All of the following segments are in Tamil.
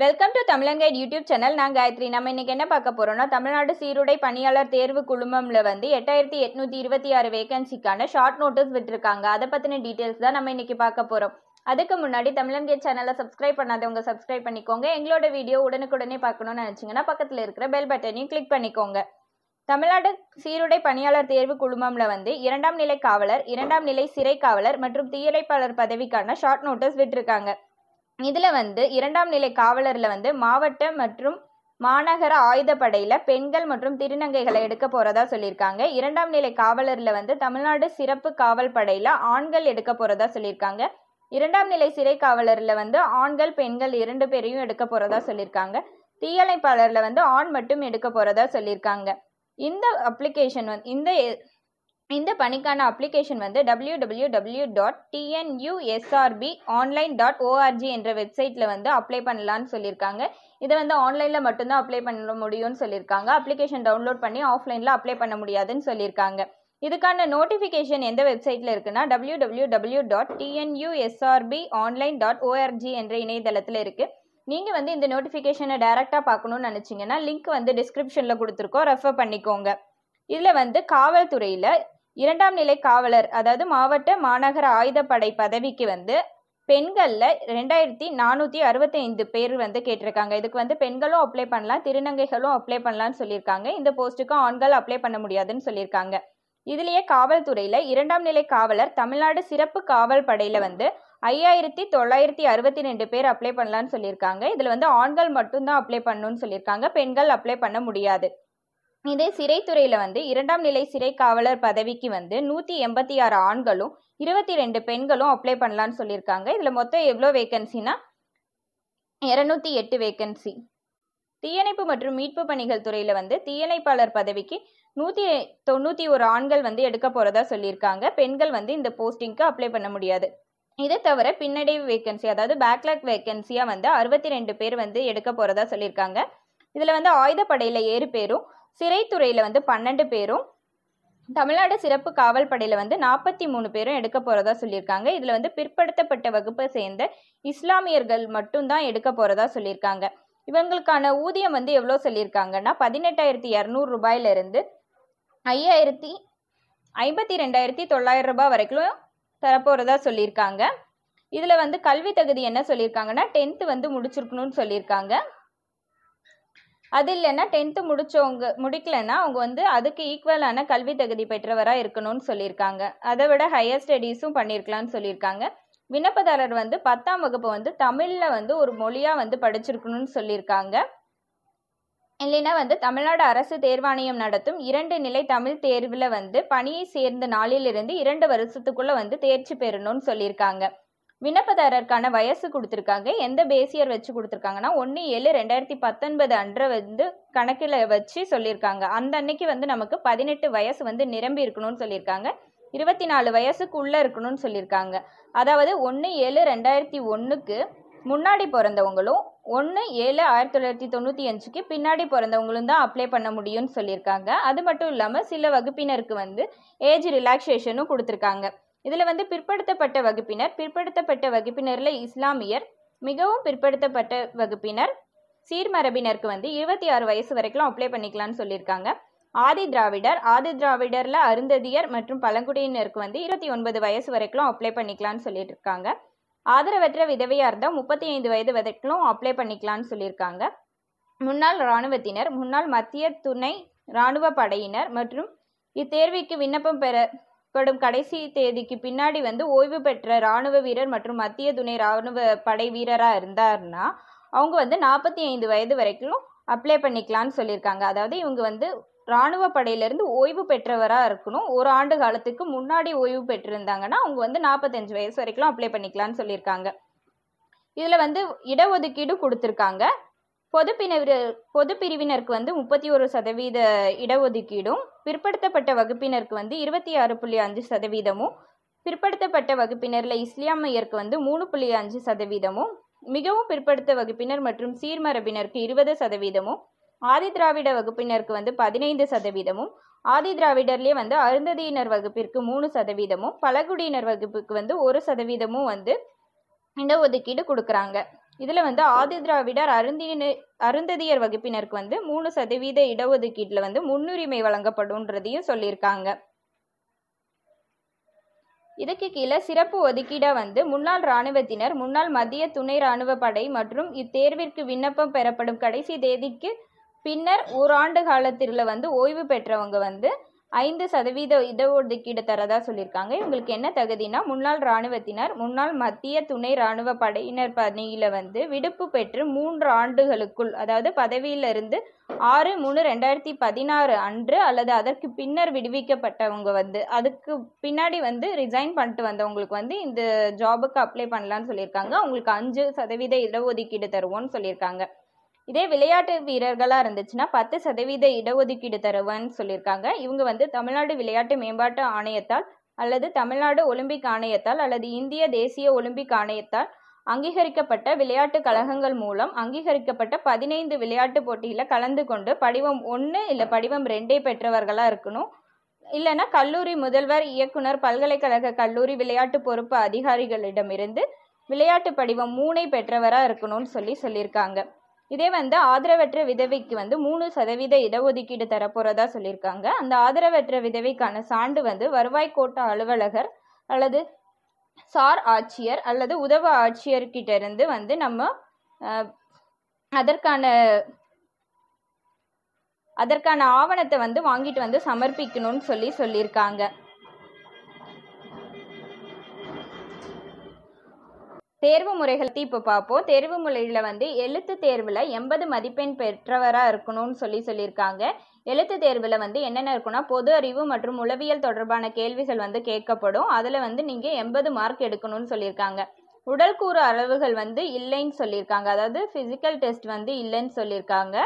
வெல்கம் டு தமிழங்கைட் யூடியூப் சேனல் நான் காயத்ரி. நம்ம இன்னைக்கு என்ன பார்க்க போறோம்னா தமிழ்நாடு சீருடை பணியாளர் தேர்வு குழுமம்ல வந்து எட்டாயிரத்தி எட்நூத்தி இருபத்தி ஆறு வேகன்சிக்கான ஷார்ட் நோட்டீஸ் விட்டுருக்காங்க. அதை பத்தின டீட்டெயில்ஸ் தான் நம்ம இன்னைக்கு பார்க்க போறோம். அதுக்கு முன்னாடி தமிழங்கை சேனலை சப்ஸ்கிரைப் பண்ணாதவங்க சப்ஸ்கிரைப் பண்ணிக்கோங்க. எங்களோட வீடியோ உடனுக்குடனே பார்க்கணும்னு நினைச்சிங்கன்னா பக்கத்தில் இருக்கிற பெல் பட்டனையும் கிளிக் பண்ணிக்கோங்க. தமிழ்நாடு சீருடை பணியாளர் தேர்வு குழுமம்ல வந்து இரண்டாம் நிலை காவலர் இரண்டாம் நிலை சிறை காவலர் மற்றும் தீயணைப்பாளர் பதவிக்கான ஷார்ட் நோட்டீஸ் விட்டுருக்காங்க. இதுல வந்து இரண்டாம் நிலை காவலர்ல வந்து மாவட்ட மற்றும் மாநகர ஆயுதப்படையில பெண்கள் மற்றும் திருநங்கைகளை எடுக்க போறதா சொல்லியிருக்காங்க. இரண்டாம் நிலை காவலர்ல வந்து தமிழ்நாடு சிறப்பு காவல் படையில ஆண்கள் எடுக்க போறதா சொல்லியிருக்காங்க. இரண்டாம் நிலை சிறை காவலர்ல வந்து ஆண்கள் பெண்கள் இரண்டு பேரையும் எடுக்க போறதா சொல்லியிருக்காங்க. தீயணைப்பாளர்ல வந்து ஆண் மட்டும் எடுக்க போறதா சொல்லியிருக்காங்க. இந்த அப்ளிகேஷன் வந்து இந்த இந்த பணிக்கான அப்ளிகேஷன் வந்து W W W dot TNUSRB online dot ORG என்ற வெப்சைட்டில் வந்து அப்ளை பண்ணலான்னு சொல்லியிருக்காங்க. இதை வந்து ஆன்லைனில் மட்டும்தான் அப்ளை பண்ண முடியும்னு சொல்லியிருக்காங்க. அப்ளிகேஷன் டவுன்லோட் பண்ணி ஆஃப்லைனில் அப்ளை பண்ண முடியாதுன்னு சொல்லியிருக்காங்க. இதுக்கான நோட்டிஃபிகேஷன் எந்த வெப்சைட்டில் இருக்குன்னா W W W dot TNUSRB online dot ORG என்ற இணையதளத்தில் இருக்குது நீங்கள் வந்து இந்த நோட்டிஃபிகேஷனை டைரெக்டாக பார்க்கணும்னு நினச்சிங்கன்னா லிங்க் வந்து டிஸ்கிரிப்ஷனில் கொடுத்துருக்கோம். ரெஃபர் பண்ணிக்கோங்க. இதில் வந்து காவல்துறையில் இரண்டாம் நிலை காவலர் அதாவது மாவட்ட மாநகர ஆயுதப்படை பதவிக்கு வந்து பெண்களில் ரெண்டாயிரத்தி நானூற்றி அறுபத்தைந்து பேர் வந்து கேட்டிருக்காங்க. இதுக்கு வந்து பெண்களும் அப்ளை பண்ணலாம் திருநங்கைகளும் அப்ளை பண்ணலாம்னு சொல்லியிருக்காங்க. இந்த போஸ்ட்டுக்கு ஆண்கள் அப்ளை பண்ண முடியாதுன்னு சொல்லியிருக்காங்க. இதுலேயே காவல்துறையில் இரண்டாம் நிலை காவலர் தமிழ்நாடு சிறப்பு காவல் படையில் வந்து ஐயாயிரத்தி தொள்ளாயிரத்தி அறுபத்தி ரெண்டு பேர் அப்ளை பண்ணலான்னு சொல்லியிருக்காங்க. இதில் வந்து ஆண்கள் மட்டும்தான் அப்ளை பண்ணணும்னு சொல்லியிருக்காங்க. பெண்கள் அப்ளை பண்ண முடியாது. இதே சிறைத்துறையில் வந்து இரண்டாம் நிலை சிறை காவலர் பதவிக்கு வந்து நூற்றி எண்பத்தி ஆறு ஆண்களும் இருபத்தி ரெண்டு பெண்களும் அப்ளை பண்ணலான்னு சொல்லியிருக்காங்க. இதில் மொத்தம் எவ்வளோ வேகன்சினா இரநூத்தி எட்டு வேகன்சி தீயணைப்பு மற்றும் மீட்பு பணிகள் துறையில் வந்து தீயணைப்பாளர் பதவிக்கு நூற்றி தொண்ணூற்றி ஒரு ஆண்கள் வந்து எடுக்க போகிறதா சொல்லியிருக்காங்க. பெண்கள் வந்து இந்த போஸ்டிங்க்கு அப்ளை பண்ண முடியாது. இதை தவிர பின்னடைவு வேகன்சி அதாவது பேக்லாக் வேக்கன்சியாக வந்து அறுபத்தி ரெண்டு பேர் வந்து எடுக்க போகிறதா சொல்லியிருக்காங்க. இதில் வந்து ஆயுதப்படையில் ஏழு பேரும் சிறைத்துறையில் வந்து பன்னெண்டு பேரும் தமிழ்நாடு சிறப்பு காவல் படையில் வந்து நாற்பத்தி மூணு பேரும் எடுக்க போகிறதா சொல்லியிருக்காங்க. இதில் வந்து பிற்படுத்தப்பட்ட வகுப்பை சேர்ந்த இஸ்லாமியர்கள் மட்டும்தான் எடுக்க போகிறதா சொல்லியிருக்காங்க. இவங்களுக்கான ஊதியம் வந்து எவ்வளோ சொல்லியிருக்காங்கன்னா பதினெட்டாயிரத்தி இரநூறு ரூபாயிலிருந்து ஐயாயிரத்தி ஐம்பத்தி ரெண்டாயிரத்தி தொள்ளாயிரம் ரூபாய் வரைக்கும் தரப்போகிறதா சொல்லியிருக்காங்க. இதில் வந்து கல்வி தகுதி என்ன சொல்லியிருக்காங்கன்னா டென்த்து வந்து முடிச்சிருக்கணும்னு சொல்லியிருக்காங்க. அது இல்லைன்னா டென்த்து முடிச்சவங்க முடிக்கலன்னா அவங்க வந்து அதுக்கு ஈக்குவலான கல்வி தகுதி பெற்றவராக இருக்கணும்னு சொல்லியிருக்காங்க. அதை விட ஹையர் ஸ்டடீஸும் பண்ணியிருக்கலாம்னு சொல்லியிருக்காங்க. விண்ணப்பதாரர் வந்து பத்தாம் வகுப்பு வந்து தமிழில் வந்து ஒரு மொழியாக வந்து படிச்சிருக்கணும்னு சொல்லியிருக்காங்க. இல்லைன்னா வந்து தமிழ்நாடு அரசு தேர்வாணையம் நடத்தும் இரண்டு நிலை தமிழ் தேர்வில் வந்து பணியை சேர்ந்த நாளிலிருந்து இரண்டு வருஷத்துக்குள்ளே வந்து தேர்ச்சி பெறணும்னு சொல்லியிருக்காங்க. விண்ணப்பதாரருக்கான வயசு கொடுத்துருக்காங்க. எந்த பேசியர் வச்சு கொடுத்துருக்காங்கன்னா ஒன்று ஏழு ரெண்டாயிரத்தி பத்தொன்பது அன்றை வந்து கணக்கில் வச்சு சொல்லியிருக்காங்க. அந்த அன்னைக்கு வந்து நமக்கு பதினெட்டு வயசு வந்து நிரம்பி இருக்கணும்னு சொல்லியிருக்காங்க. இருபத்தி நாலு வயசுக்குள்ளே இருக்கணும்னு சொல்லியிருக்காங்க. அதாவது ஒன்று ஏழு ரெண்டாயிரத்தி ஒன்றுக்கு முன்னாடி பிறந்தவங்களும் ஒன்று ஏழு ஆயிரத்தி தொள்ளாயிரத்தி தொண்ணூற்றி அஞ்சுக்கு பின்னாடி பிறந்தவங்களும் தான் அப்ளை பண்ண முடியும்னு சொல்லியிருக்காங்க. அது மட்டும் இல்லாமல் சில வகுப்பினருக்கு வந்து ஏஜ் ரிலாக்ஸேஷனும் கொடுத்துருக்காங்க. இதில் வந்து பிற்படுத்தப்பட்ட வகுப்பினர் பிற்படுத்தப்பட்ட வகுப்பினரில் இஸ்லாமியர் மிகவும் பிற்படுத்தப்பட்ட வகுப்பினர் சீர்மரபினருக்கு வந்து இருபத்தி ஆறு வயசு வரைக்கும் அப்ளை பண்ணிக்கலாம்னு சொல்லியிருக்காங்க. ஆதி திராவிடர் ஆதி திராவிடரில் அருந்ததியர் மற்றும் பழங்குடியினருக்கு வந்து இருபத்தி ஒன்பது வயசு வரைக்கும் அப்ளை பண்ணிக்கலாம்னு சொல்லிட்டு இருக்காங்க ஆதரவற்ற விதவையாக இருந்தால் முப்பத்தி ஐந்து வயது வரைக்கும் அப்ளை பண்ணிக்கலாம்னு சொல்லியிருக்காங்க. முன்னாள் இராணுவத்தினர் முன்னாள் மத்திய துணை இராணுவ படையினர் மற்றும் இத்தேர்விக்கு விண்ணப்பம் பெற படும் கடைசி தேதிக்கு பின்னாடி வந்து ஓய்வு பெற்ற இராணுவ வீரர் மற்றும் மத்திய துணை இராணுவ படை வீரராக இருந்தார்னா அவங்க வந்து நாற்பத்தி ஐந்து வயது வரைக்கும் அப்ளை பண்ணிக்கலாம்னு சொல்லியிருக்காங்க. அதாவது இவங்க வந்து இராணுவ படையிலேருந்து ஓய்வு பெற்றவராக இருக்கணும். ஒரு ஆண்டு காலத்துக்கு முன்னாடி ஓய்வு பெற்றிருந்தாங்கன்னா அவங்க வந்து நாற்பத்தஞ்சு வயசு வரைக்கும் அப்ளை பண்ணிக்கலாம்னு சொல்லியிருக்காங்க. இதில் வந்து இடஒதுக்கீடு கொடுத்துருக்காங்க. பொதுப்பிரிவினர் பொதுப்பிரிவினருக்கு வந்து முப்பத்தி ஒரு சதவீத இடஒதுக்கீடும் பிற்படுத்தப்பட்ட வகுப்பினருக்கு வந்து இருபத்தி ஆறு புள்ளி அஞ்சு சதவீதமும் பிற்படுத்தப்பட்ட வகுப்பினரில் இஸ்லாமியருக்கு வந்து மூணு புள்ளி அஞ்சு சதவீதமும் மிகவும் பிற்படுத்த வகுப்பினர் மற்றும் சீர்மரபினருக்கு இருபது சதவீதமும் ஆதி திராவிட வகுப்பினருக்கு வந்து பதினைந்து சதவீதமும் ஆதி திராவிடர்லேயே வந்து அருந்ததியினர் வகுப்பிற்கு மூணு சதவீதமும் பழங்குடியினர் வகுப்புக்கு வந்து ஒரு சதவீதமும் வந்து இடஒதுக்கீடு கொடுக்குறாங்க. இதில் வந்து ஆதி திராவிடர் அருந்தியினர் அருந்ததியர் வகுப்பினருக்கு வந்து மூணு சதவீத இடஒதுக்கீட்டில் வந்து முன்னுரிமை வழங்கப்படும்ன்றதையும் சொல்லியிருக்காங்க. இதுக்கு கீழே சிறப்பு ஒதுக்கீடாக வந்து முன்னாள் இராணுவத்தினர் முன்னாள் மத்திய துணை இராணுவ படை மற்றும் இத்தேர்விற்கு விண்ணப்பம் பெறப்படும் கடைசி தேதிக்கு பின்னர் ஓராண்டு காலத்தில் வந்து ஓய்வு பெற்றவங்க வந்து ஐந்து சதவீத இடஒதுக்கீடு தரதா சொல்லியிருக்காங்க. இவங்களுக்கு என்ன தகுதினா முன்னாள் இராணுவத்தினர் முன்னாள் மத்திய துணை இராணுவ படையினர் பணியில் வந்து விடுப்பு பெற்று மூன்று ஆண்டுகளுக்குள் அதாவது பதவியிலிருந்து ஆறு மூணு ரெண்டாயிரத்தி பதினாறு அன்று அல்லது அதற்கு பின்னர் விடுவிக்கப்பட்டவங்க வந்து அதுக்கு பின்னாடி வந்து ரிசைன் பண்ணிட்டு வந்தவங்களுக்கு வந்து இந்த ஜாபுக்கு அப்ளை பண்ணலான்னு சொல்லியிருக்காங்க. அவங்களுக்கு அஞ்சு சதவீத இடஒதுக்கீடு தருவோம்னு சொல்லியிருக்காங்க. இதே விளையாட்டு வீரர்களாக இருந்துச்சுன்னா பத்து சதவீத இடஒதுக்கீடு தருவேன்னு சொல்லியிருக்காங்க. இவங்க வந்து தமிழ்நாடு விளையாட்டு மேம்பாட்டு ஆணையத்தால் அல்லது தமிழ்நாடு ஒலிம்பிக் ஆணையத்தால் அல்லது இந்திய தேசிய ஒலிம்பிக் ஆணையத்தால் அங்கீகரிக்கப்பட்ட விளையாட்டு கழகங்கள் மூலம் அங்கீகரிக்கப்பட்ட பதினைந்து விளையாட்டு போட்டியில் கலந்து கொண்டு படிவம் ஒன்று இல்லை படிவம் ரெண்டே பெற்றவர்களாக இருக்கணும். இல்லைன்னா கல்லூரி முதல்வர் இயக்குனர் பல்கலைக்கழக கல்லூரி விளையாட்டு பொறுப்பு அதிகாரிகளிடமிருந்து விளையாட்டு படிவம் மூனை பெற்றவராக இருக்கணும்னு சொல்லி சொல்லியிருக்காங்க. இதே வந்து ஆதரவற்ற விதவைக்கு வந்து மூணு சதவீத இடஒதுக்கீடு தரப்போறதா சொல்லியிருக்காங்க. அந்த ஆதரவற்ற விதவைக்கான சான்று வந்து வருவாய் கோட்ட அலுவலகர் அல்லது சார் ஆட்சியர் அல்லது உதவ ஆட்சியர்கிட்ட இருந்து வந்து நம்ம அதற்கான அதற்கான ஆவணத்தை வந்து வாங்கிட்டு வந்து சமர்ப்பிக்கணும்னு சொல்லி சொல்லியிருக்காங்க. தேர்வு முறைகள் இப்போ பார்ப்போம் தேர்வு முறையில் வந்து எழுத்து தேர்வில் எண்பது மதிப்பெண் பெற்றவராக இருக்கணும்னு சொல்லி சொல்லியிருக்காங்க. எழுத்து தேர்வில் வந்து என்னென்ன இருக்குன்னா பொது அறிவு மற்றும் உளவியல் தொடர்பான கேள்விகள் வந்து கேட்கப்படும். அதில் வந்து நீங்கள் எண்பது மார்க் எடுக்கணும்னு சொல்லியிருக்காங்க. உடல் கூறு அளவுகள் வந்து இல்லைன்னு சொல்லியிருக்காங்க. அதாவது ஃபிசிக்கல் டெஸ்ட் வந்து இல்லைன்னு சொல்லியிருக்காங்க.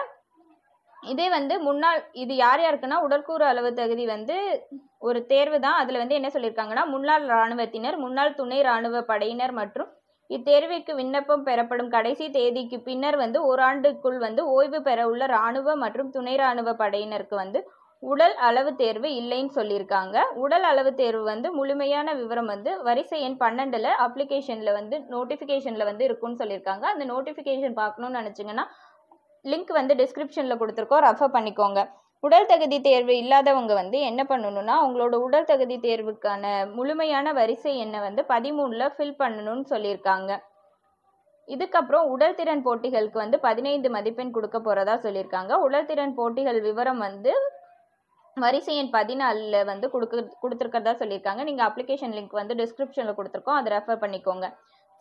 இதே வந்து முன்னாள் இது யார் யாருக்குன்னா உடற்கூறு அளவு தகுதி வந்து ஒரு தேர்வு தான். அதில் வந்து என்ன சொல்லியிருக்காங்கன்னா முன்னாள் இராணுவத்தினர் முன்னாள் துணை இராணுவ படையினர் மற்றும் இத்தேர்விற்கு விண்ணப்பம் பெறப்படும் கடைசி தேதிக்கு பின்னர் வந்து ஓராண்டுக்குள் வந்து ஓய்வு பெற உள்ள இராணுவ மற்றும் துணை இராணுவ படையினருக்கு வந்து உடல் அளவு தேர்வு இல்லைன்னு சொல்லியிருக்காங்க. உடல் அளவு தேர்வு வந்து முழுமையான விவரம் வந்து வரிசை எண் பன்னெண்டில் அப்ளிகேஷனில் வந்து நோட்டிஃபிகேஷனில் வந்து இருக்கும்னு சொல்லியிருக்காங்க. அந்த நோட்டிஃபிகேஷன் பார்க்கணும்னு நினச்சிங்கன்னா லிங்க் வந்து டிஸ்கிரிப்ஷனில் கொடுத்துருக்கோம். ரெஃபர் பண்ணிக்கோங்க. உடல் தகுதி தேர்வு இல்லாதவங்க வந்து என்ன பண்ணணும்னா உங்களோட உடல் தகுதி தேர்வுக்கான முழுமையான வரிசை எண்ணை வந்து பதிமூணில் ஃபில் பண்ணணும்னு சொல்லியிருக்காங்க. இதுக்கப்புறம் உடல் திறன் போட்டிகளுக்கு வந்து பதினைந்து மதிப்பெண் கொடுக்க போகிறதா சொல்லியிருக்காங்க. உடல் திறன் போட்டிகள் விவரம் வந்து வரிசை எண் பதினாலில் வந்து கொடுக்க கொடுத்துருக்கறதா சொல்லியிருக்காங்க. நீங்கள் அப்ளிகேஷன் லிங்க் வந்து டிஸ்கிரிப்ஷனில் கொடுத்துருக்கோம். அதை ரெஃபர் பண்ணிக்கோங்க.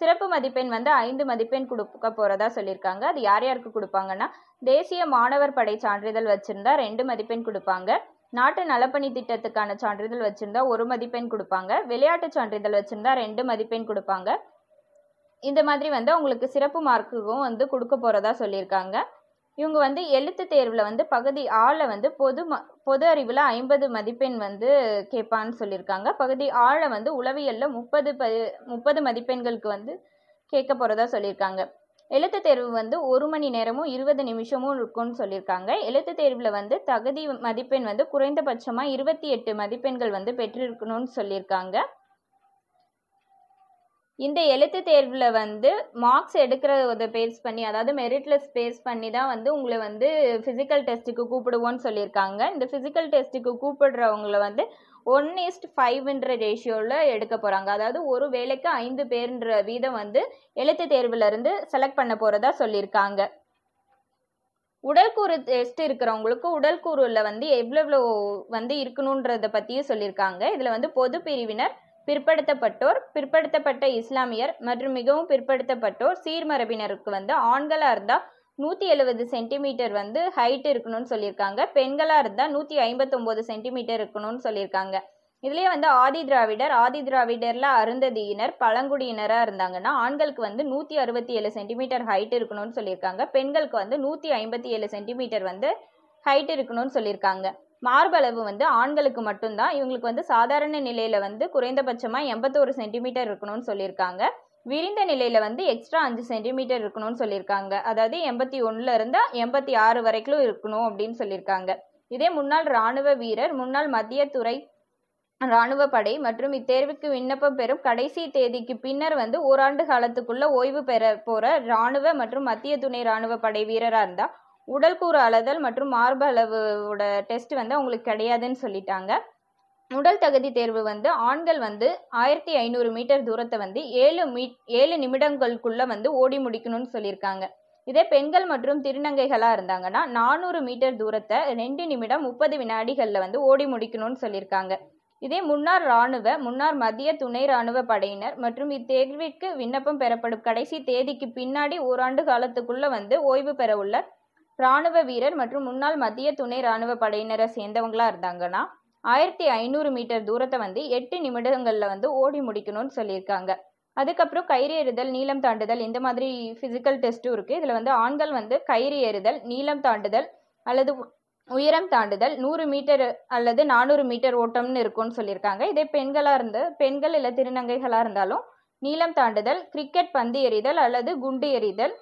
சிறப்பு மதிப்பெண் வந்து ஐந்து மதிப்பெண் கொடுக்க போகிறதா சொல்லியிருக்காங்க. அது யார் யாருக்கு கொடுப்பாங்கன்னா தேசிய மாணவர் படை சான்றிதழ் வச்சுருந்தா ரெண்டு மதிப்பெண் கொடுப்பாங்க. நாட்டு நலப்பணி திட்டத்துக்கான சான்றிதழ் வச்சுருந்தா ஒரு மதிப்பெண் கொடுப்பாங்க. விளையாட்டு சான்றிதழ் வச்சுருந்தா ரெண்டு மதிப்பெண் கொடுப்பாங்க. இந்த மாதிரி வந்து அவங்களுக்கு சிறப்பு மார்க்குக்கும் வந்து கொடுக்க போகிறதா சொல்லியிருக்காங்க. இவங்க வந்து எழுத்து தேர்வில் வந்து பகுதி ஆளை வந்து பொது ம பொது அறிவில் ஐம்பது மதிப்பெண் வந்து கேட்பான்னு சொல்லியிருக்காங்க. பகுதி ஆழ வந்து உளவியலில் முப்பது ப முப்பது மதிப்பெண்களுக்கு வந்து கேட்க போகிறதா சொல்லியிருக்காங்க. எழுத்து தேர்வு வந்து ஒரு மணி நேரமும் இருபது நிமிஷமும் இருக்கும்னு சொல்லியிருக்காங்க. எழுத்து தேர்வில் வந்து தகுதி மதிப்பெண் வந்து குறைந்தபட்சமாக இருபத்தி எட்டு மதிப்பெண்கள் வந்து பெற்றிருக்கணும்னு சொல்லியிருக்காங்க. இந்த எழுத்து தேர்வில் வந்து மார்க்ஸ் எடுக்கிறத பேஸ் பண்ணி அதாவது மெரிட்லெஸ் பேஸ் பண்ணி தான் வந்து உங்களை வந்து ஃபிசிக்கல் டெஸ்ட்டுக்கு கூப்பிடுவோன்னு சொல்லியிருக்காங்க. இந்த ஃபிசிக்கல் டெஸ்ட்டுக்கு கூப்பிடுறவங்கள வந்து ஒன் இஸ்ட் ஃபைவ்ன்ற ரேஷியோவில் எடுக்க போகிறாங்க அதாவது ஒரு வேலைக்கு ஐந்து பேர்ன்ற வீதம் வந்து எழுத்து தேர்விலிருந்து செலக்ட் பண்ண போகிறதா சொல்லியிருக்காங்க. உடல்கூறு டெஸ்ட் இருக்கிறவங்களுக்கு உடல்கூறுல வந்து எவ்வளோ எவ்வளோ வந்து இருக்கணுன்றத பற்றியும் சொல்லியிருக்காங்க. இதில் வந்து பொது பிரிவினர் பிற்படுத்தப்பட்டோர் பிற்படுத்தப்பட்ட இஸ்லாமியர் மற்றும் மிகவும் பிற்படுத்தப்பட்டோர் சீர்மரபினருக்கு வந்து ஆண்களாக இருந்தால் நூற்றி எழுபது சென்டிமீட்டர் வந்து ஹைட் இருக்கணும்னு சொல்லியிருக்காங்க. பெண்களாக இருந்தால் நூற்றி ஐம்பத்தொம்போது சென்டிமீட்டர் இருக்கணும்னு சொல்லியிருக்காங்க. இதுலேயே வந்து ஆதி திராவிடர் ஆதி திராவிடரில் அருந்ததியினர் பழங்குடியினராக இருந்தாங்கன்னா ஆண்களுக்கு வந்து நூற்றி அறுபத்தி ஏழு சென்டிமீட்டர் ஹைட் இருக்கணும்னு சொல்லியிருக்காங்க. பெண்களுக்கு வந்து நூற்றி ஐம்பத்தி ஏழு சென்டிமீட்டர் வந்து ஹைட் இருக்கணும்னு சொல்லியிருக்காங்க. மார்பளவு வந்து ஆண்களுக்கு மட்டும்தான். இவங்களுக்கு வந்து சாதாரண நிலையில் வந்து குறைந்தபட்சமாக எண்பத்தோரு சென்டிமீட்டர் இருக்கணும்னு சொல்லியிருக்காங்க. விரிந்த நிலையில் வந்து எக்ஸ்ட்ரா அஞ்சு சென்டிமீட்டர் இருக்கணும்னு சொல்லியிருக்காங்க. அதாவது எண்பத்தி ஒன்னுல இருந்தால் எண்பத்தி ஆறு வரைக்கும் இருக்கணும் அப்படின்னு சொல்லியிருக்காங்க. இதே முன்னாள் இராணுவ வீரர் முன்னாள் மத்திய துறை இராணுவ படை மற்றும் இத்தேர்வுக்கு விண்ணப்பம் பெறும் கடைசி தேதிக்கு பின்னர் வந்து ஓராண்டு காலத்துக்குள்ள ஓய்வு பெற போற இராணுவ மற்றும் மத்திய துணை இராணுவ படை வீரராக இருந்தால் உடல் கூறு அளதல் மற்றும் மார்பு அளவோட டெஸ்ட் வந்து அவங்களுக்கு கிடையாதுன்னு சொல்லிட்டாங்க. உடல் தகுதி தேர்வு வந்து ஆண்கள் வந்து ஆயிரத்தி ஐநூறு மீட்டர் தூரத்தை வந்து ஏழு மீ ஏழு நிமிடங்களுக்குள்ள வந்து ஓடி முடிக்கணும்னு சொல்லியிருக்காங்க. இதே பெண்கள் மற்றும் திருநங்கைகளாக இருந்தாங்கன்னா நானூறு மீட்டர் தூரத்தை ரெண்டு நிமிடம் முப்பது வினாடிகளில் வந்து ஓடி முடிக்கணும்னு சொல்லியிருக்காங்க. இதே முன்னாள் இராணுவ முன்னாள் மத்திய துணை இராணுவ படையினர் மற்றும் இத்தேர்விற்கு விண்ணப்பம் பெறப்படும் கடைசி தேதிக்கு பின்னாடி ஓராண்டு காலத்துக்குள்ள வந்து ஓய்வு பெற உள்ள இராணுவ வீரர் மற்றும் முன்னாள் மத்திய துணை இராணுவ படையினரை சேர்ந்தவங்களா இருந்தாங்கன்னா ஆயிரத்தி ஐநூறு மீட்டர் தூரத்தை வந்து எட்டு நிமிடங்களில் வந்து ஓடி முடிக்கணும்னு சொல்லியிருக்காங்க. அதுக்கப்புறம் கயிறு எறிதல் நீளம் தாண்டுதல் இந்த மாதிரி ஃபிசிக்கல் டெஸ்ட்டும் இருக்குது இதில் வந்து ஆண்கள் வந்து கயிறு ஏறுதல் நீளம் தாண்டுதல் அல்லது உயரம் தாண்டுதல் நூறு மீட்டர் அல்லது நானூறு மீட்டர் ஓட்டம்னு இருக்கும்னு சொல்லியிருக்காங்க. இதே பெண்களாக இருந்து பெண்கள் இல்லை திருநங்கைகளாக இருந்தாலும் நீளம் தாண்டுதல் கிரிக்கெட் பந்து எறிதல் அல்லது குண்டு எறிதல்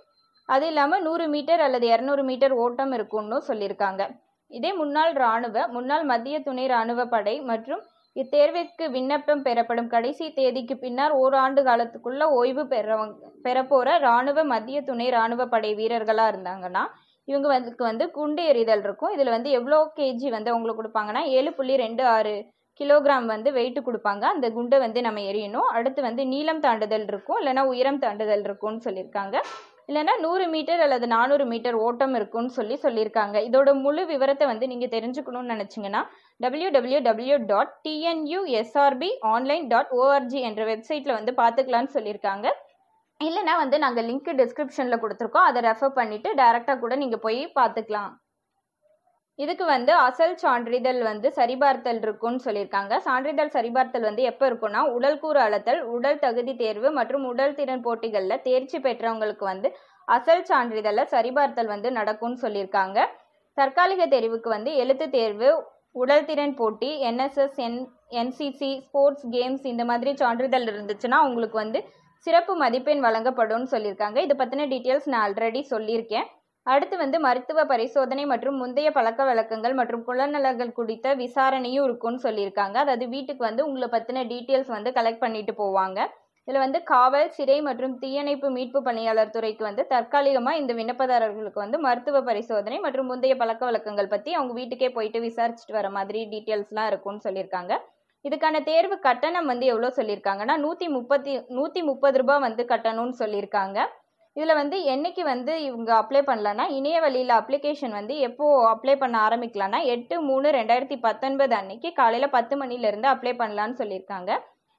அது இல்லாமல் நூறு மீட்டர் அல்லது இரநூறு மீட்டர் ஓட்டம் இருக்கும்னு சொல்லியிருக்காங்க. இதே முன்னாள் இராணுவ முன்னாள் மத்திய துணை இராணுவ படை மற்றும் இத்தேர்விற்கு விண்ணப்பம் பெறப்படும் கடைசி தேதிக்கு பின்னர் ஓராண்டு காலத்துக்குள்ள ஓய்வு பெறவங்க பெறப்போற இராணுவ மத்திய துணை இராணுவ படை வீரர்களாக இருந்தாங்கன்னா இவங்க வந்து வந்து குண்டு எறிதல் இருக்கும். இதில் வந்து எவ்வளோ கேஜி வந்து அவங்களுக்கு கொடுப்பாங்கன்னா ஏழு புள்ளி ரெண்டு ஆறு கிலோகிராம் வந்து வெயிட் கொடுப்பாங்க. அந்த குண்டை வந்து நம்ம எரியணும் அடுத்து வந்து நீளம் தாண்டுதல் இருக்கும். இல்லைன்னா உயரம் தாண்டுதல் இருக்கும்னு சொல்லியிருக்காங்க. இல்லைன்னா நூறு மீட்டர் அல்லது நானூறு மீட்டர் ஓட்டம் இருக்கும்னு சொல்லி சொல்லியிருக்காங்க. இதோட முழு விவரத்தை வந்து நீங்கள் தெரிஞ்சுக்கணும்னு நினச்சிங்கன்னா W W W dot TNUSRB online dot ORG என்ற வெப்சைட்டில் வந்து பார்த்துக்கலான்னு சொல்லியிருக்காங்க. இல்லைன்னா வந்து நாங்கள் லிங்க் டிஸ்கிரிப்ஷனில் கொடுத்துருக்கோம். அதை ரெஃபர் பண்ணிவிட்டு டேரெக்டாக கூட நீங்கள் போய் பார்த்துக்கலாம். இதுக்கு வந்து அசல் சான்றிதழ் வந்து சரிபார்த்தல் இருக்கும்னு சொல்லியிருக்காங்க. சான்றிதழ் சரிபார்த்தல் வந்து எப்போ இருக்கும்னா உடல் கூறு அளத்தல் உடல் தகுதி தேர்வு மற்றும் உடல் திறன் போட்டிகளில் தேர்ச்சி பெற்றவங்களுக்கு வந்து அசல் சான்றிதழை சரிபார்த்தல் வந்து நடக்கும்னு சொல்லியிருக்காங்க. தற்காலிக தேர்வுக்கு வந்து எழுத்து தேர்வு உடல் திறன் போட்டி NSS N NCC sports games இந்த மாதிரி சான்றிதழ் இருந்துச்சுன்னா உங்களுக்கு வந்து சிறப்பு மதிப்பெண் வழங்கப்படும்னு சொல்லியிருக்காங்க. இதை பற்றின டீட்டெயில்ஸ் நான் ஆல்ரெடி சொல்லியிருக்கேன். அடுத்து வந்து மருத்துவ பரிசோதனை மற்றும் முந்தைய பழக்க வழக்கங்கள் மற்றும் குலநலங்கள் குறித்த விசாரணையும் இருக்கும்னு சொல்லியிருக்காங்க. அதாவது வீட்டுக்கு வந்து உங்களை பற்றின டீட்டெயில்ஸ் வந்து கலெக்ட் பண்ணிட்டு போவாங்க. இதில் வந்து காவல் சிறை மற்றும் தீயணைப்பு மீட்பு பணியாளர் துறைக்கு வந்து தற்காலிகமாக இந்த விண்ணப்பதாரர்களுக்கு வந்து மருத்துவ பரிசோதனை மற்றும் முந்தைய பழக்க வழக்கங்கள் பற்றி அவங்க வீட்டுக்கே போயிட்டு விசாரிச்சுட்டு வர மாதிரி டீட்டெயில்ஸ்லாம் இருக்கும்னு சொல்லியிருக்காங்க. இதுக்கான தேர்வு கட்டணம் வந்து எவ்வளோ சொல்லியிருக்காங்கன்னா நூற்றி முப்பத்தி நூற்றி முப்பது ரூபாய் வந்து கட்டணும்னு சொல்லியிருக்காங்க. இதில் வந்து என்னைக்கு வந்து இவங்க அப்ளை பண்ணலான்னா இணைய வழியில் அப்ளிகேஷன் வந்து எப்போது அப்ளை பண்ண ஆரம்பிக்கலாம்னா எட்டு மூணு ரெண்டாயிரத்தி பத்தொன்பது அன்னைக்கு காலையில் பத்து மணிலேருந்து அப்ளை பண்ணலான்னு சொல்லியிருக்காங்க.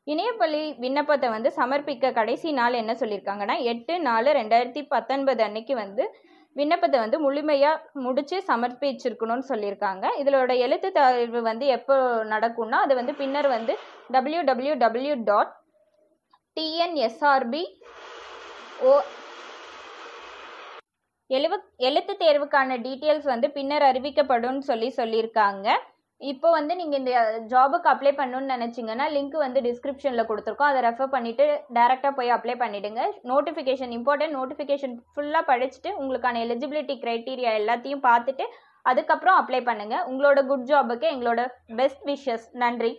இணையப்பள்ளி விண்ணப்பத்தை வந்து சமர்ப்பிக்க கடைசி நாள் என்ன சொல்லியிருக்காங்கன்னா எட்டு நாலு ரெண்டாயிரத்தி பத்தொன்பது அன்னைக்கு வந்து விண்ணப்பத்தை வந்து முழுமையாக முடித்து சமர்ப்பிச்சிருக்கணும்னு சொல்லியிருக்காங்க. இதோட எழுத்து தேர்வு வந்து எப்போ நடக்கும்னா அது வந்து பின்னர் வந்து W W W dot TNSRB ஓ எழுவ எழுத்து தேர்வுக்கான டீட்டெயில்ஸ் வந்து பின்னர் அறிவிக்கப்படும்னு சொல்லி சொல்லியிருக்காங்க. இப்போ வந்து நீங்கள் இந்த ஜாபுக்கு அப்ளை பண்ணணும்னு நினச்சிங்கன்னா லிங்க் வந்து டிஸ்கிரிப்ஷனில் கொடுத்துருக்கோம். அதை ரெஃபர் பண்ணிவிட்டு டேரெக்டாக போய் அப்ளை பண்ணிவிடுங்க நோட்டிஃபிகேஷன் இம்பார்ட்டன்ட் நோட்டிஃபிகேஷன் ஃபுல்லாக படிச்சுட்டு உங்களுக்கான எலிஜிபிலிட்டி க்ரைட்டீரியா எல்லாத்தையும் பார்த்துட்டு அதுக்கப்புறம் அப்ளை பண்ணுங்கள் உங்களோட குட் ஜாபுக்கு எங்களோட பெஸ்ட் விஷஸ் நன்றி.